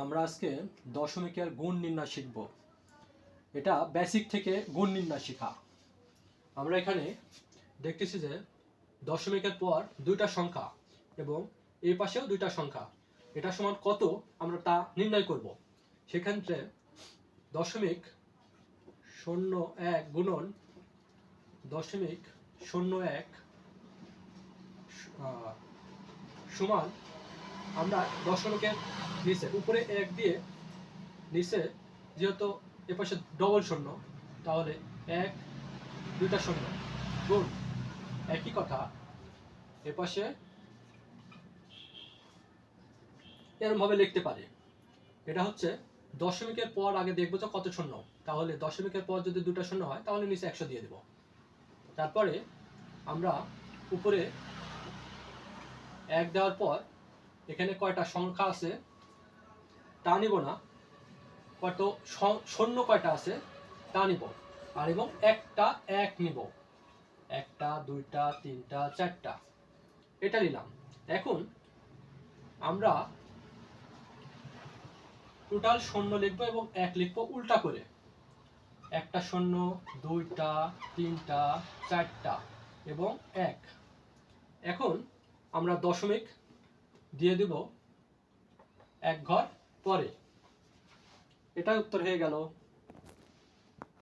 আমরা আজকে দশমিকের গুণ নির্ণয় শিখব। এটা বেসিক থেকে গুণ নির্ণয় শেখা। আমরা এখানে দেখতেছি যে দশমিকের পর দুইটা সংখ্যা এবং এই পাশেও দুইটা সংখ্যা। এটা সমান কত আমরা তা নির্ণয় করব। সেক্ষেত্রে দশমিক শূন্য এক গুণন দশমিক শূন্য এক সমান আমরা দশমিকের নিচে, উপরে এক দিয়ে নিচে যেহেতু এপাশে ডবল শূন্য, তাহলে এক, দুইটা শূন্য। গুণ, একই কথা এ এপাশে এরমভাবে লিখতে পারে। এটা হচ্ছে দশমিকের পর আগে দেখব যে কত শূন্য। তাহলে দশমিকের পর যদি দুটো শূন্য হয়, তাহলে নিচে একশো দিয়ে দেব। তারপরে আমরা উপরে এক দেওয়ার পর এখানে কয়টা সংখ্যা আছে তা নিব না। কত শূন্য কয়টা আছে তা নিব। আর এবং একটা এক নিব। একটা, দুইটা, তিনটা, চারটা। এটা নিলাম। এখন আমরা টোটাল শূন্য লিখব এবং এক লিখব উল্টা করে। একটা শূন্য, দুইটা, তিনটা, চারটা এবং এক। এখন আমরা দশমিক দিয়ে দেব এক ঘর পরে। এটাই উত্তর হয়ে গেল।